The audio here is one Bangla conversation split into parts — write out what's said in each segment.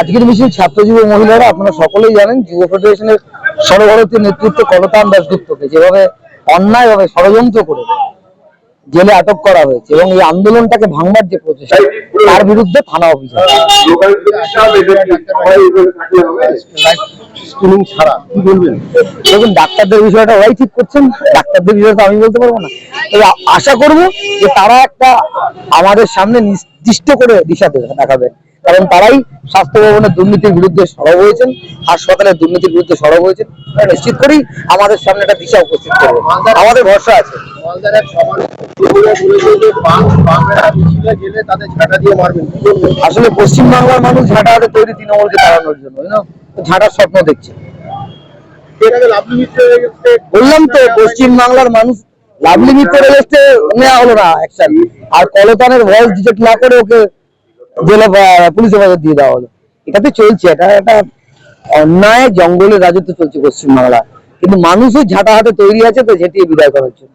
আজকের বিষয়ে ছাত্র যুব মহিলারা, আপনারা সকলেই জানেন, যুব ফেডারেশনের সর্বভারতীয় নেতৃত্ব কলতান দাসগুপ্তকে যেভাবে অন্যায়ভাবে ষড়যন্ত্র করে জেলে আটক করা হয়েছে এবং এই আন্দোলনটাকে ভাঙবার যে প্রচেষ্টা তার বিরুদ্ধে থানা অভিযান। দেখুন ডাক্তারদের বিষয়টা ওরাই ঠিক করছেন ডাক্তারদের বিষয়টা আমি বলতে পারব না। তবে আশা করব যে তারা একটা আমাদের সামনে নির্দিষ্ট করে দিশা দেখাবেন কারণ তারাই স্বাস্থ্য ভবনের দুর্নীতির বিরুদ্ধে সরব হয়েছেন হাসপাতালের দুর্নীতির বিরুদ্ধে সরব হয়েছেন। নিশ্চিত করেই আমাদের সামনে একটা দিশা উপস্থিত করবে। আমাদের ভরসা আছে। মালদার এক সভার বলেছে যে বাং- বাংলারা মিছিলে গেলে তাদের ঝাঁটা দিয়ে মারবেন। আসলে পশ্চিমবাংলার মানুষ ঝাঁটা হাতে তৈরি তৃণমূলকে তাড়ানোর জন্য ঝাঁটার স্বপ্ন দেখছে। বললাম তো পশ্চিম বাংলার মানুষ লাভলি মিত্র নেওয়া হলো না অ্যাকশন আর কলতানের ভয়েস ডিটেক্ট না করে ওকে জেলে পুলিশ হেফাজত দিয়ে দেওয়া হলো। এটা তো চলছে এটা একটা অন্যায় জঙ্গলের রাজত্ব চলছে পশ্চিম বাংলা কিন্তু মানুষও ঝাঁটা হাতে তৈরি আছে তো ঝেঁটিয়ে বিদায় করার জন্য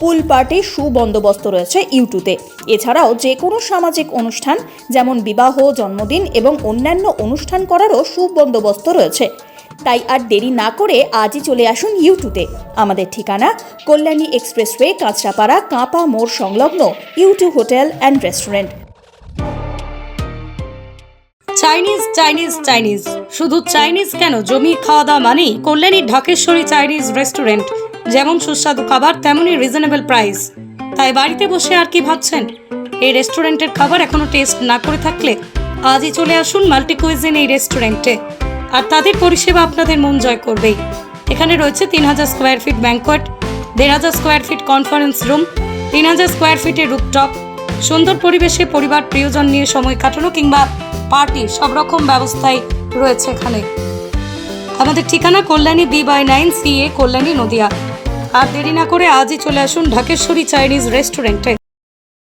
পুল পার্টির সুবন্দোবস্ত রয়েছে ইউটিউবে এছাড়াও যে কোনো সামাজিক অনুষ্ঠান, যেমন বিবাহ, জন্মদিন এবং অন্যান্য অনুষ্ঠান করারও সুবন্দোবস্ত রয়েছে। তাই আর দেরি না করে আজই চলে আসুন ইউটিউবে আমাদের ঠিকানা কল্যাণী এক্সপ্রেসওয়ে, কাঁচরাপাড়া, কাঁপা মোড় সংলগ্ন YouTube hotel and restaurant. Chinese Chinese Chinese. শুধু চাইনিজ কেন? জমি, খাওয়া দাওয়া মানেই কল্যাণী ঢাকেশ্বরী চাইনিজ রেস্টুরেন্ট। যেমন সুস্বাদু খাবার, তেমনই রিজনেবল প্রাইস তাই বাড়িতে বসে আর কি ভাবছেন? এই রেস্টুরেন্টের খাবার এখনও টেস্ট না করে থাকলে আজই চলে আসুন মাল্টি কুইজিন এই রেস্টুরেন্টে আর তাদের পরিষেবা আপনাদের মন জয় করবেই। এখানে রয়েছে তিন হাজার স্কোয়ার ফিট ব্যাঙ্কোয়েট দেড় হাজার স্কোয়ার ফিট কনফারেন্স রুম তিন হাজার স্কোয়ার ফিটের রুপটপ সুন্দর পরিবেশে পরিবার, প্রিয়জন নিয়ে সময় কাটানো কিংবা পার্টি সব রকম ব্যবস্থাই রয়েছে এখানে। আমাদের ঠিকানা Kalyani B by nine C A Kalyani Nadia. আর দেরি না করে আজই চলে আসুন ঢাকেশ্বরী চাইনিজ রেস্টুরেন্টে।